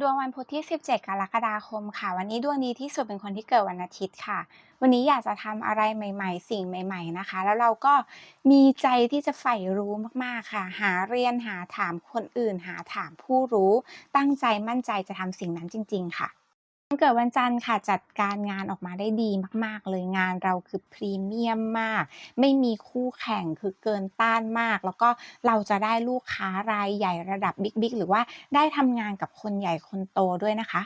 ดวงวันพุธที่ 17 กรกฎาคมค่ะ วันนี้ดวงดีที่สุดเป็นคนที่เกิดวันอาทิตย์ค่ะ วันนี้อยากจะทำอะไรใหม่ ๆ สิ่งใหม่ ๆนะคะ แล้วเราก็มีใจที่จะใฝ่รู้มากๆค่ะ หาเรียนหาถามคนอื่น หาถามผู้รู้ ตั้งใจมั่นใจจะทำสิ่งนั้นจริง ๆ ค่ะ วันเกิดวันจันทร์ค่ะ จัดการงานออกมาได้ดีมาก ๆ เลยงานเราคือพรีเมียมมาก ไม่มีคู่แข่งคือเกินต้านมาก แล้วก็เราจะได้ลูกค้ารายใหญ่ระดับบิ๊ก ๆ หรือว่าได้ทำงานกับคนใหญ่คนโตด้วยนะคะ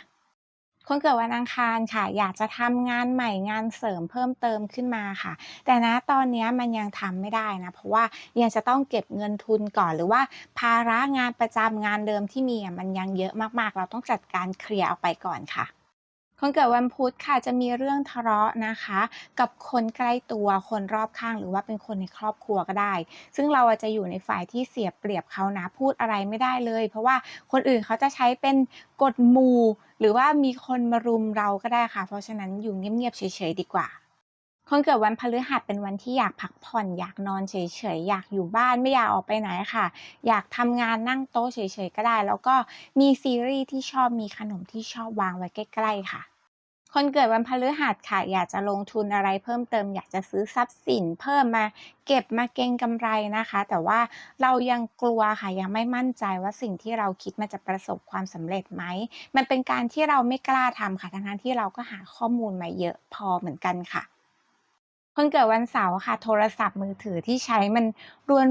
คนเกิดวันอังคารค่ะ อยากจะทำงานใหม่งานเสริมเพิ่มเติมขึ้นมาค่ะ แต่ณตอนนี้มันยังทำไม่ได้นะ เพราะว่ายังจะต้องเก็บเงินทุนก่อนหรือว่า ภาระงานประจำงานเดิมที่มีมันยังเยอะมากๆ เราต้องจัดการเคลียร์ออกไปก่อนค่ะ คนเกิดวันพุธค่ะจะมีเรื่องทะเลาะนะคะ กับคนใกล้ตัวคนรอบข้างหรือว่าเป็นคนในครอบครัวก็ได้ ซึ่งเราอะจะอยู่ในฝ่ายที่เสียเปรียบเขานะพูดอะไรไม่ได้เลย เพราะว่าคนอื่นเขาจะใช้เป็นกฎหมู่หรือว่ามีคนมารุมเราก็ได้ค่ะ เพราะฉะนั้นอยู่เงียบๆเฉยๆดีกว่าคนเกิดวันพฤหัสเป็นวันที่อยากพักผ่อนอยากนอนเฉยๆอยากอยู่บ้านไม่อยากออกไปไหนค่ะ อยากทำงานนั่งโต๊ะเฉยๆก็ได้ แล้วก็มีซีรีส์ที่ชอบมีขนมที่ชอบวางไว้ใกล้ๆค่ะ คนเกิดวันพฤหัสค่ะ อยากจะลงทุนอะไรเพิ่มเติม อยากจะซื้อทรัพย์สิน เพิ่มมาเก็บมาเก็งกำไรนะคะ แต่ว่าเรายังกลัวค่ะยังไม่มั่นใจว่าสิ่งที่เราคิดมันจะประสบความสำเร็จไหม มันเป็นการที่เราไม่กล้าทำค่ะทั้งที่เราก็หาข้อมูลมาเยอะพอเหมือนกันค่ะ คนเกิดวันเสาร์ค่ะ โทรศัพท์มือถือที่ใช้มัน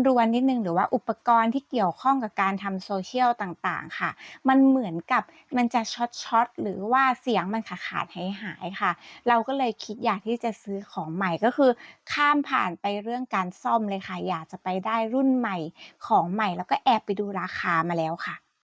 รวนๆนิดนึง หรือว่าอุปกรณ์ที่เกี่ยวข้องกับการทำ social ต่างๆ ค่ะ มันเหมือนกับมันจะช็อตๆ หรือว่าเสียงมันขาดๆหายๆค่ะ เราก็เลยคิดอยากที่จะซื้อของใหม่ก็คือ ข้ามผ่านไปเรื่องการซ่อมเลยค่ะ อยากจะไปได้รุ่นใหม่ของใหม่ แล้วก็แอบไปดูราคามาแล้วค่ะ